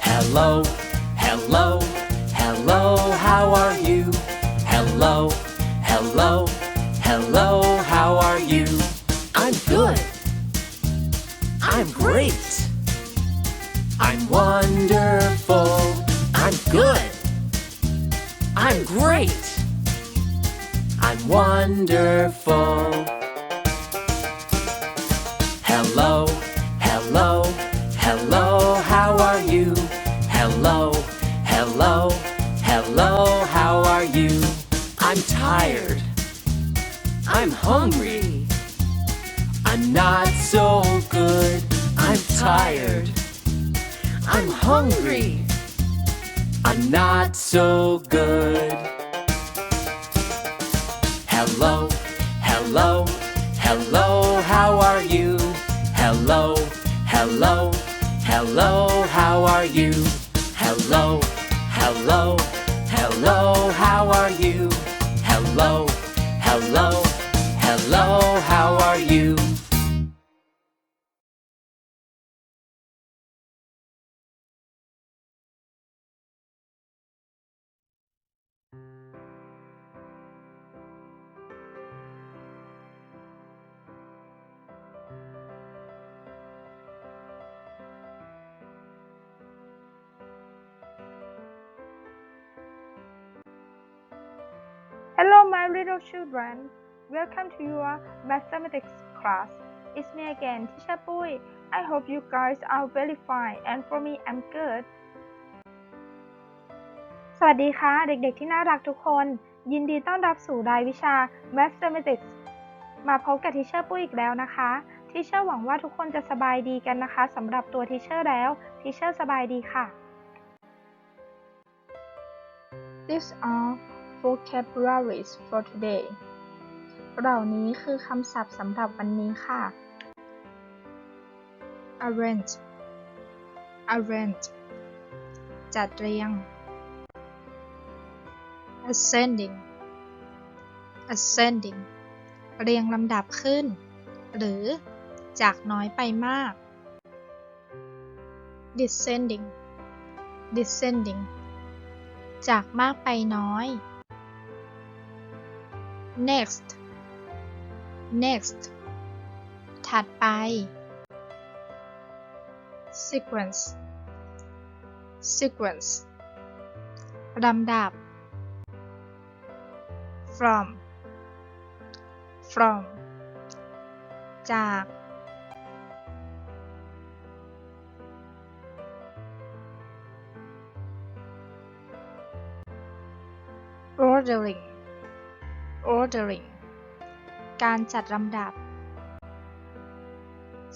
Hello, hello, I'm hungry. I'm not so good. I'm tired. I'm hungry. I'm not so good. Hello, hello, hello, how are you? Hello, hello, hello, how are you? Hello, hello, Hello, my little children. Welcome to your mathematics class. It's me again, Teacher Pui. I hope you guys are very fine, and for me, I'm good. สวัสดีค่ะ เด็กๆที่น่ารักทุกคน ยินดีต้อนรับสู่รายวิชา Mathematics มาพบกับทีเชอร์ปุ้ยอีกแล้วนะคะทีเชอร์หวังว่าทุกคนจะสบายดีกันนะคะสำหรับตัวทีเชอร์แล้วทีเชอร์สบายดีค่ะ These are vocabularies for today เหล่านี้คือคำศัพท์สำหรับวันนี้ค่ะ arrange arrange จัดเรียง ascending ascending เรียงลำดับขึ้น หรือจากน้อยไปมาก descending descending จากมากไปน้อย next next ถัดไป sequence sequence ลำดับ from from จาก ordering ordering การจัดลำดับ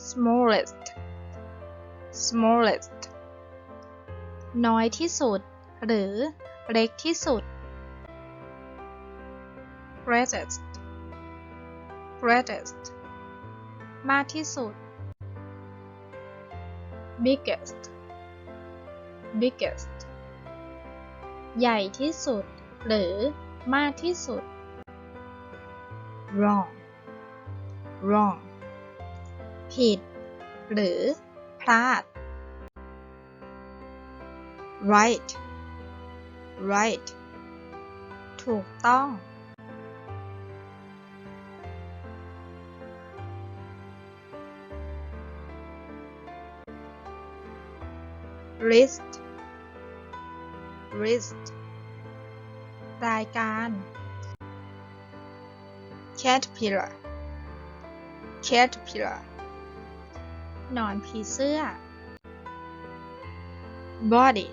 smallest smallest น้อยที่สุด หรือเล็กที่สุด greatest greatest มากที่สุด biggest biggest ใหญ่ที่สุด หรือมากที่สุด wrong wrong ผิด หรือ พลาด right right ถูกต้อง list list รายการ caterpillar caterpillar หนอนผีเสื้อ body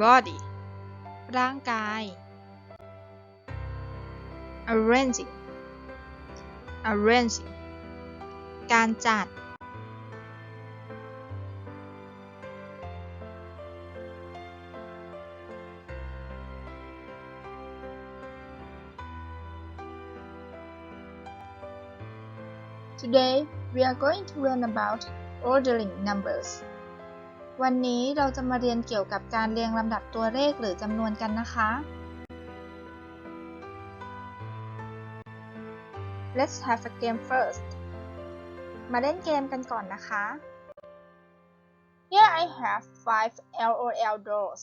body ร่างกาย arranging arranging การจัด Today we are going to learn about ordering numbers วันนี้เราจะมาเรียนเกี่ยวกับการเรียงลำดับตัวเลขหรือจำนวนกันนะคะ let's have a game first มาเล่นเกมกันก่อนนะคะ Here I have five LOL dolls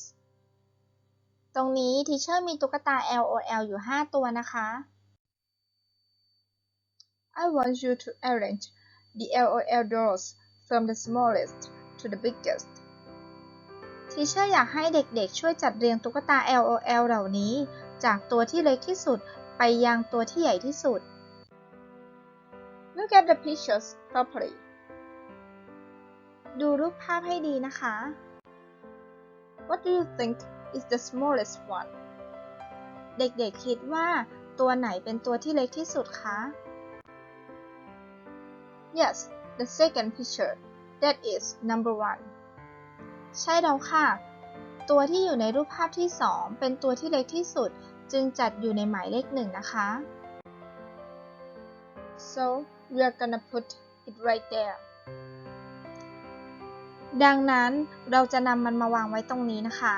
ตรงนี้ทีเชอร์มีตุ๊กตา LOL อยู่ 5 ตัวนะคะ I want you to arrange the LOL dolls from the smallest to the biggest ทีเชอร์อยากให้เด็กๆ ช่วยจัดเรียงตุ๊กตา LOL เหล่านี้ จากตัวที่เล็กที่สุดไปยังตัวที่ใหญ่ที่สุด Look at the pictures properly ดูรูปภาพให้ดีนะคะ What do you think is the smallest one เด็กๆ คิดว่าตัวไหนเป็นตัวที่เล็กที่สุดคะ Yes the second picture that is number one ใช่แล้วค่ะ ตัวที่อยู่ในรูปภาพที่ 2 เป็นตัวที่เล็กที่สุด จึงจัดอยู่ในหมายเลขหนึ่งนะคะ so we are gonna put it right there ดังนั้นเราจะนำมันมาวางไว้ตรงนี้นะคะ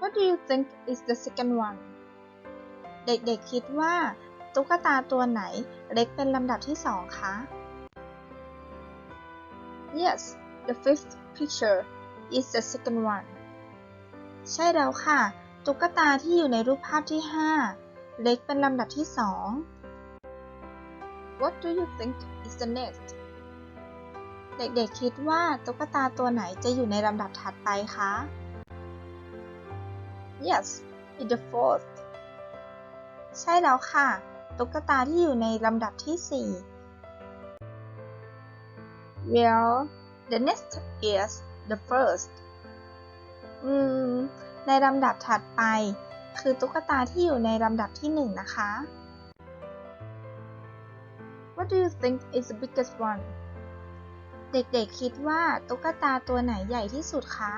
What do you think is the second one เด็กๆคิดว่า ตุ๊กตาตัวไหนเล็กเป็นลำดับที่สองคะ Yes the fifth picture is the second one ใช่แล้วค่ะ ตุ๊กตาที่อยู่ในรูปภาพที่ 5 เล็กเป็นลำดับที่สอง What do you think is the next เด็กๆคิดว่าตุ๊กตาตัวไหนจะอยู่ในลำดับถัดไปคะ Yes in the fourth ใช่แล้วค่ะ ตุ๊กตาที่อยู่ในลำดับที่ 4 Well the next is the first อืม ในลำดับถัดไป คือตุ๊กตาที่อยู่ในลำดับที่หนึ่งนะคะ What do you think is the biggest one เด็กๆคิดว่าตุ๊กตาตัวไหนใหญ่ที่สุดคะ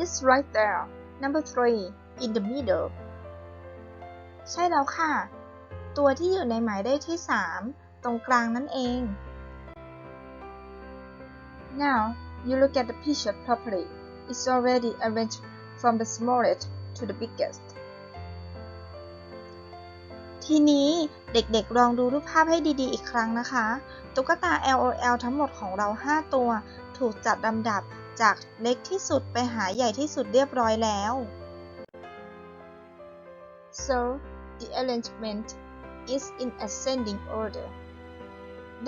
It's right there number three in the middle ใช่แล้วค่ะ ตัวที่อยู่ในหมายเลขที่ 3 ตรงกลางนั่นเอง Now you look at the picture properly it's already arranged from the smallest to the biggest ทีนี้เด็กๆ ลองดูรูปภาพให้ดีๆ อีกครั้งนะคะ ตุ๊กตา LOL ทั้งหมดของเรา 5 ตัว ถูกจัดลำดับจากเล็กที่สุดไปหาใหญ่ที่สุดเรียบร้อยแล้ว so the arrangement is in ascending order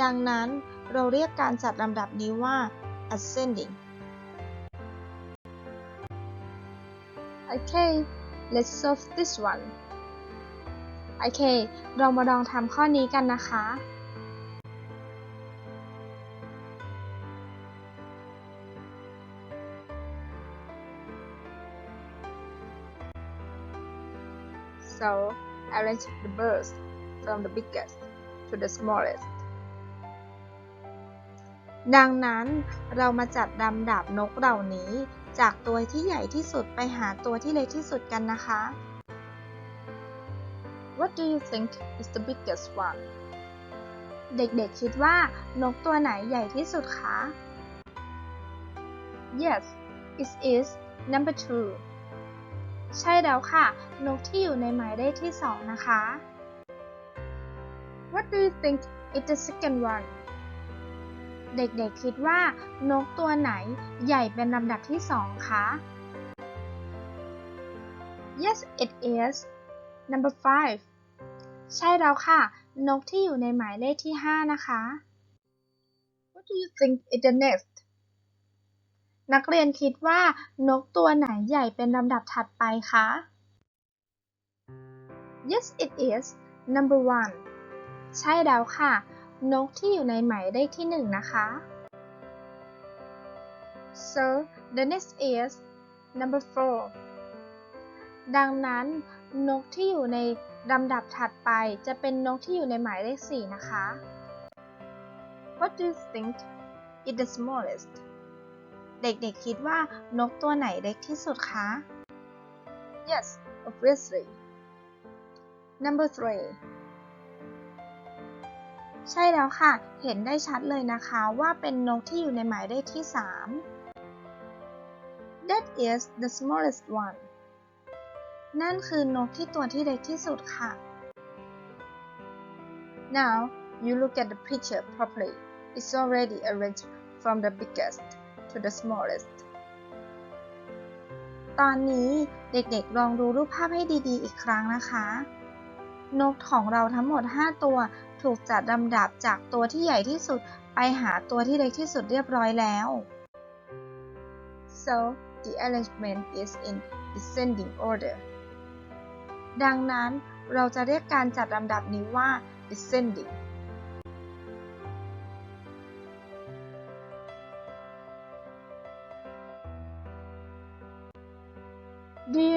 ดังนั้นเราเรียกการจัดลำดับนี้ว่า ascending okay let's solve this one โอเค เรามาลองทำข้อนี้กันนะคะ so arrange the birds from the biggest to the smallest ดังนั้นเรามาจัดลำดับนกเหล่านี้ จากตัวที่ใหญ่ที่สุดไปหาตัวที่เล็กที่สุดกันนะคะ What do you think is the biggest one เด็กๆคิดว่านกตัวไหนใหญ่ที่สุดคะ Yes it is number two ใช่แล้วค่ะ นกที่อยู่ในหมายเลขที่สองนะคะ What do you think is the second one เด็กๆคิดว่านกตัวไหนใหญ่เป็นลำดับที่สองคะ Yes it is number five ใช่แล้วค่ะ นกที่อยู่ในหมายเลขที่ 5 นะคะ What do you think is the next นักเรียนคิดว่านกตัวไหนใหญ่เป็นลำดับถัดไปคะ Yes it is number one ใช่แล้วค่ะ นกที่อยู่ในหมายเลขที่1นะคะ So the next is number four ดังนั้น นกที่อยู่ในลำดับถัดไปจะเป็นนกที่อยู่ในหมายเลข4นะคะ What do you think is the smallest เด็กๆคิดว่านกตัวไหนเล็กที่สุดคะ Yes obviously number three ใช่แล้วค่ะ เห็นได้ชัดเลยนะคะว่าเป็นนกที่อยู่ในหมายเลขที่ 3 That is the smallest one นั่นคือนกที่ตัวที่เล็กที่สุดค่ะ Now you look at the picture properly. It's already arranged from the biggest to the smallest. ตอนนี้เด็กๆลองดูรูปภาพให้ดีๆ อีกครั้งนะคะ นกของเราทั้งหมด 5 ตัวถูกจัดลำดับจากตัวที่ใหญ่ที่สุดไปหาตัวที่เล็กที่สุดเรียบร้อยแล้ว so the arrangement is in descending order ดังนั้นเราจะเรียกการจัดลำดับนี้ว่า descending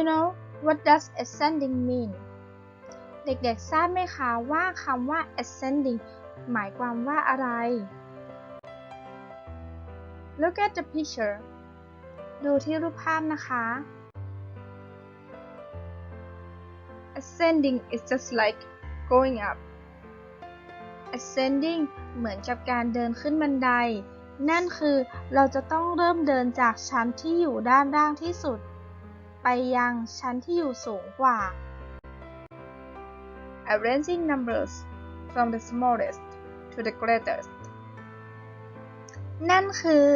you know what does ascending mean เด็กๆ ทราบไหมคะว่าคำว่า ascending หมายความว่าอะไร Look at the picture ดูที่รูปภาพนะคะ Ascending is just like going up Ascending เหมือนกับการเดินขึ้นบันได นั่นคือเราจะต้องเริ่มเดินจากชั้นที่อยู่ด้านล่างที่สุด ไปยังชั้นที่อยู่สูงกว่า Arranging numbers from the smallest to the greatest นั่นคือ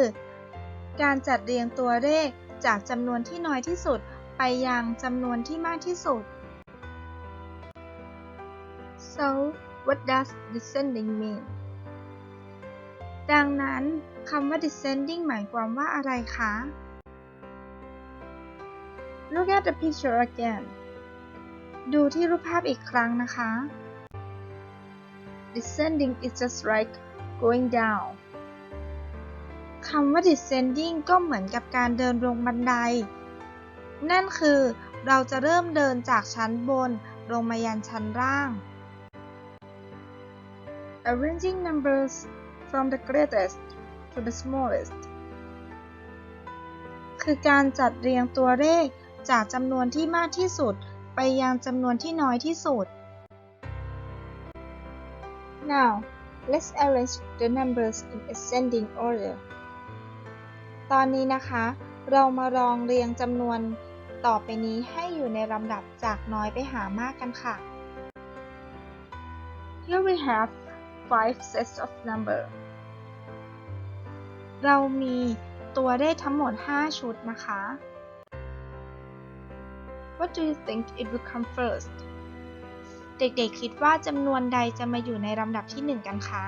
การจัดเรียงตัวเลขจากจำนวนที่น้อยที่สุดไปยังจำนวนที่มากที่สุด so what does descending mean ดังนั้นคำว่า descending หมายความว่าอะไรคะ Look at the picture again ดูที่รูปภาพอีกครั้งนะคะ Descending is just like going down คำว่า descending ก็เหมือนกับการเดินลงบันได นั่นคือเราจะเริ่มเดินจากชั้นบนลงมายันชั้นล่าง Arranging numbers from the greatest to the smallest คือการจัดเรียงตัวเลข จากจำนวนที่มากที่สุด ไปยังจำนวนที่น้อยที่สุด Now let's arrange the numbers in ascending order ตอนนี้นะคะ เรามาลองเรียงจำนวนต่อไปนี้ให้อยู่ในลำดับจากน้อยไปหามากกันค่ะ Here we have five sets of number เรามีตัวเลขทั้งหมด 5 ชุดนะคะ What do you think it will come first เด็กๆคิดว่าจำนวนใดจะมาอยู่ในลำดับที่1กันคะ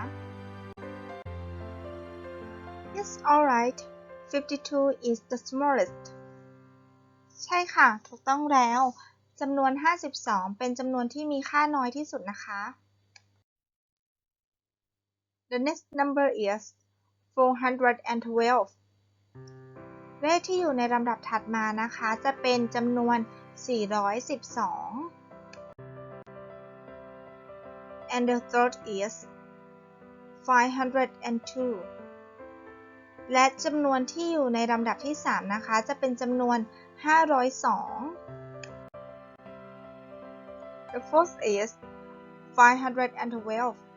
Yes alright 52 is the smallest ใช่ค่ะ ถูกต้องแล้วจำนวน 52 เป็นจำนวนที่มีค่าน้อยที่สุดนะคะ The next number is 412 เลขที่อยู่ในลำดับถัดมานะคะ จะเป็นจำนวน 412 and the third is 502 และจำนวนที่อยู่ในลำดับที่ 3 นะคะ จะเป็นจำนวน 502 The fourth is 512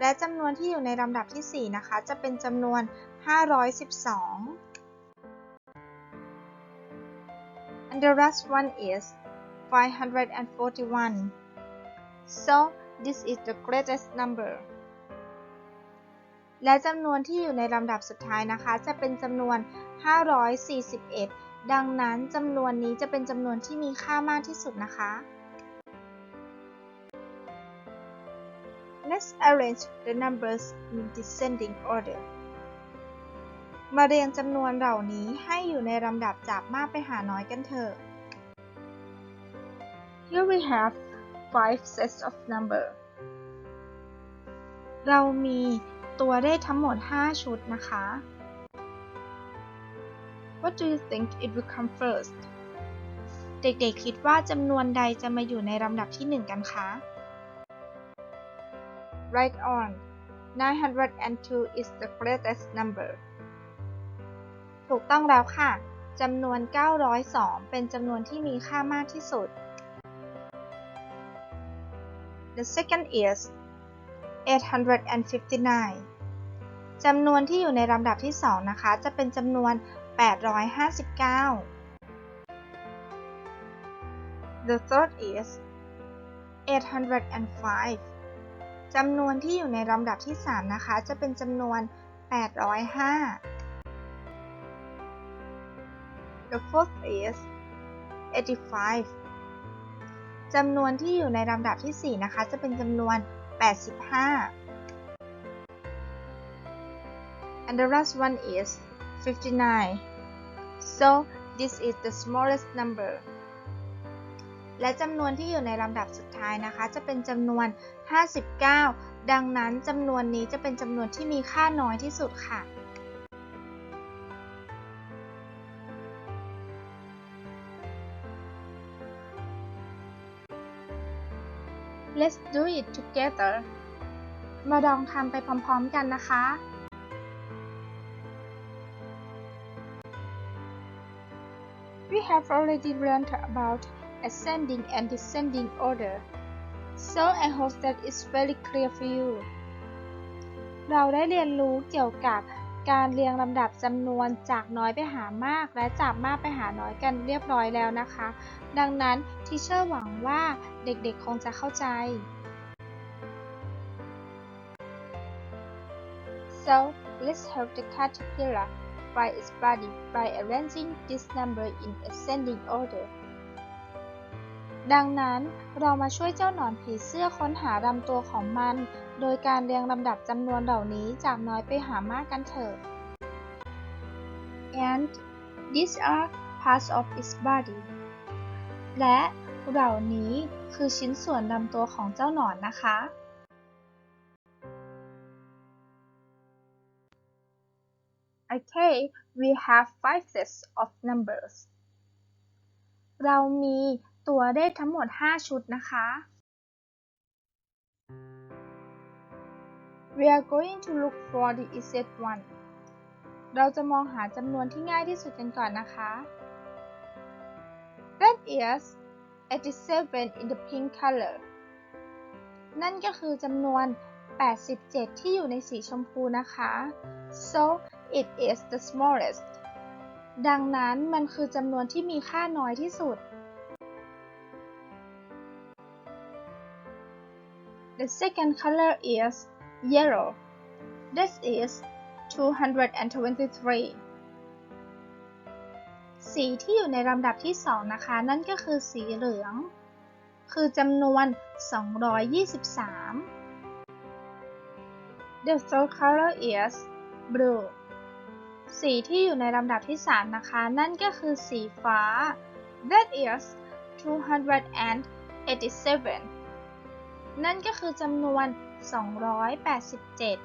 และจำนวนที่อยู่ในลำดับที่ 4 นะคะ จะเป็นจำนวน 512 and the last one is 541 so this is the greatest number และจำนวนที่อยู่ในลำดับสุดท้ายนะคะ จะเป็นจำนวน 541 ดังนั้นจำนวนนี้จะเป็นจำนวนที่มีค่ามากที่สุดนะคะ Let's arrange the numbers in descending order มาเรียงจำนวนเหล่านี้ให้อยู่ในลำดับจากมากไปหาน้อยกันเถอะ Here we have five sets of number เรามีตัวเลขทั้งหมด 5 ชุดนะคะ What do you think it will come first เด็กๆคิดว่าจำนวนใดจะมาอยู่ในลำดับที่ 1 กันคะ Right on 902 is the greatest number ถูกต้องแล้วค่ะจำนวน 902 เป็นจำนวนที่มีค่ามากที่สุด The second is 859 จำนวนที่อยู่ในลำดับที่ 2 นะคะ จะเป็นจำนวน 859 The third is 805 จำนวนที่อยู่ในลำดับที่ 3 นะคะ จะเป็นจำนวน 805 The fourth is 85จำนวนที่อยู่ในลำดับที่ 4 นะคะ จะเป็นจำนวน 85 and the last one is 59 so this is the smallest number และจำนวนที่อยู่ในลำดับสุดท้ายนะคะ จะเป็นจำนวน 59 ดังนั้นจำนวนนี้จะเป็นจำนวนที่มีค่าน้อยที่สุดค่ะ Let's do it together มาลองทำไปพร้อมๆกันนะคะ We have already learned about ascending and descending order, so I hope that it's very clear for you. เราได้เรียนรู้เกี่ยวกับ การเรียงลำดับจำนวนจากน้อยไปหามาก และจากมากไปหาน้อยกันเรียบร้อยแล้วนะคะ ดังนั้นทิเชอร์หวังว่าเด็กๆคงจะเข้าใจ So let's help the caterpillar find its body by arranging this number in ascending order. ดังนั้นเรามาช่วยเจ้าหนอนผีเสื้อค้นหาลำตัวของมัน โดยการเรียงลำดับจำนวนเหล่านี้จากน้อยไปหามากกันเถิด and these are parts of its body และเหล่านี้คือชิ้นส่วนลำตัวของเจ้าหนอนนะคะ Okay, we have five sets of numbers. เรามีตัวเลขทั้งหมด 5 ชุดนะคะ We are going to look for the easiest one. เราจะมองหาจำนวนที่ง่ายที่สุดกันก่อนนะคะ That is 87 in the pink color. นั่นก็คือจำนวน 87 ที่อยู่ในสีชมพูนะคะ so it is the smallest ดังนั้นมันคือจำนวนที่มีค่าน้อยที่สุด The second color is yellow. This is 223. สีที่อยู่ในลำดับที่ 2 นะคะ นั่นก็คือสีเหลือง คือจำนวน 223 The third color is blue. สีที่อยู่ในลำดับที่ 3 นะคะ นั่นก็คือสีฟ้า That is 287 นั่นก็คือจำนวน 287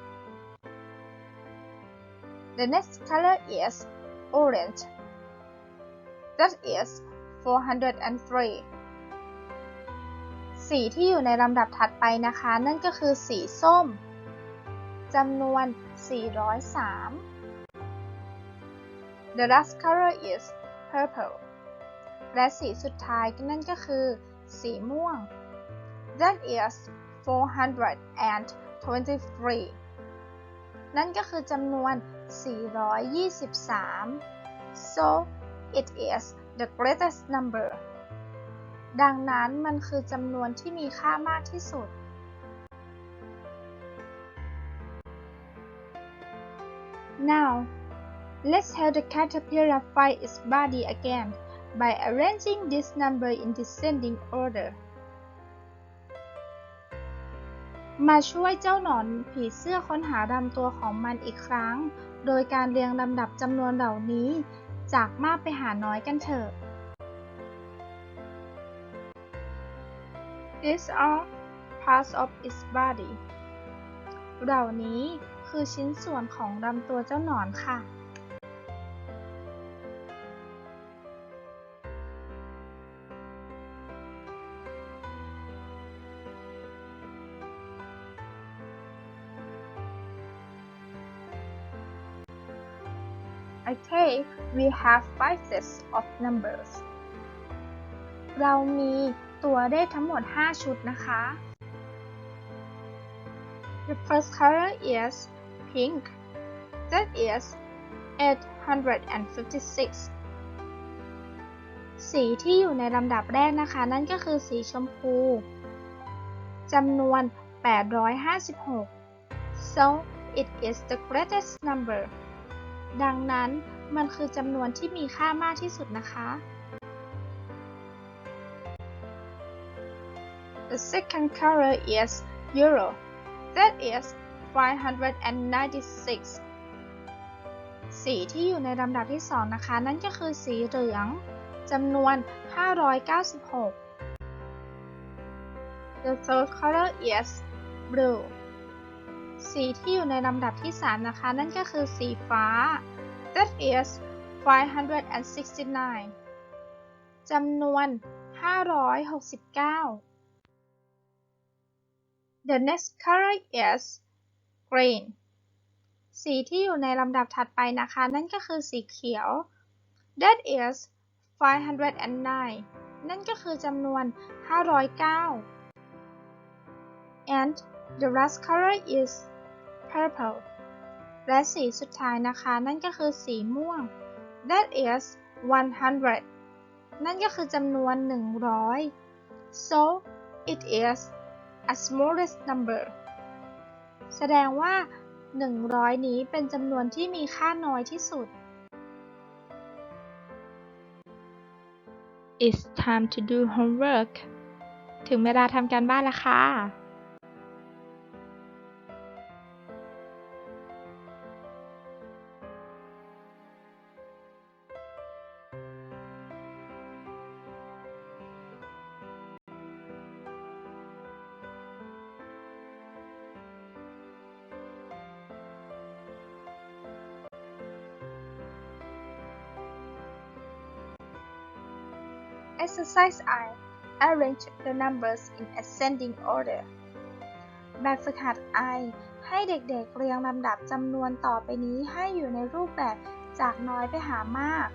The next color is orange. That is 403. สีที่อยู่ในลำดับถัดไปนะคะ นั่นก็คือสีส้มจำนวน 403 The last color is purple และสีสุดท้ายนั่นก็คือ สีม่วง That is 423 นั่นก็คือจำนวน 423 so it is the greatest number ดังนั้นมันคือจำนวนที่มีค่ามากที่สุด Now, let's have the caterpillar find its body again by arranging this number in descending order. มาช่วยเจ้าหนอนผีเสื้อค้นหาลำตัวของมันอีกครั้ง โดยการเรียงลำดับจำนวนเหล่านี้ จากมากไปหาน้อยกันเถอะ These are parts of its body เหล่านี้คือชิ้นส่วนของลำตัวเจ้าหนอนค่ะ Okay, we have five sets of numbers. เรามีตัวเลขทั้งหมด 5 ชุดนะคะ The first color is pink. That is 856. สีที่อยู่ในลำดับแรกนะคะ นั่นก็คือสีชมพูจำนวน 856 so it is the greatest number ดังนั้นมันคือจำนวนที่มีค่ามากที่สุดนะคะ The second color is euro that is 596 สีที่อยู่ในลำดับที่สองนะคะ นั่นก็คือสีเหลืองจำนวน 596 The third color is blue สีที่อยู่ในลำดับที่ 3 นะคะ นั่นก็คือสีฟ้า that is 569จำนวน 569 The next color is green สีที่อยู่ในลำดับถัดไปนะคะ นั่นก็คือสีเขียว that is 509 นั่นก็คือจำนวน 509 and the last color is purple และสีสุดท้ายนะคะ นั่นก็คือสีม่วง that is 100 นั่นก็คือจำนวน 100 so it is a smallest number แสดงว่า 100 นี้เป็นจำนวนที่มีค่าน้อยที่สุด It's time to do homework ถึงเวลาทำการบ้านแล้วค่ะ Exercise I Arrange the numbers in ascending order แบบฝึกหัด I ให้เด็กๆเรียงลำดับจำนวนต่อไปนี้ให้อยู่ในรูปแบบจากน้อยไปหามาก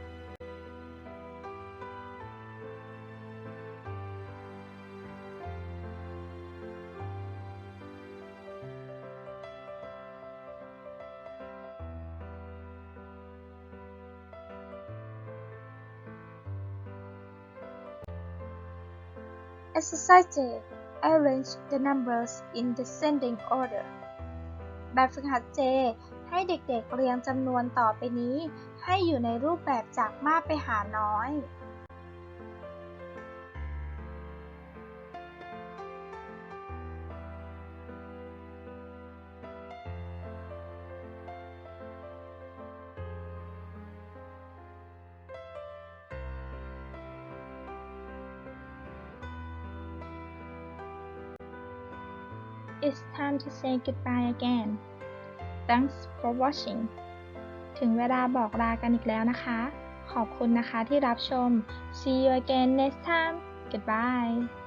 Society Arrange the numbers in descending order แบบฝึกหัดเจ ให้เด็กๆเรียงจำนวนต่อไปนี้ ให้อยู่ในรูปแบบจากมากไปหาน้อย It's time to say goodbye again. Thanks for watching. ถึงเวลาบอกลากันอีกแล้วนะคะ ขอบคุณนะคะที่รับชม See you again next time. Goodbye.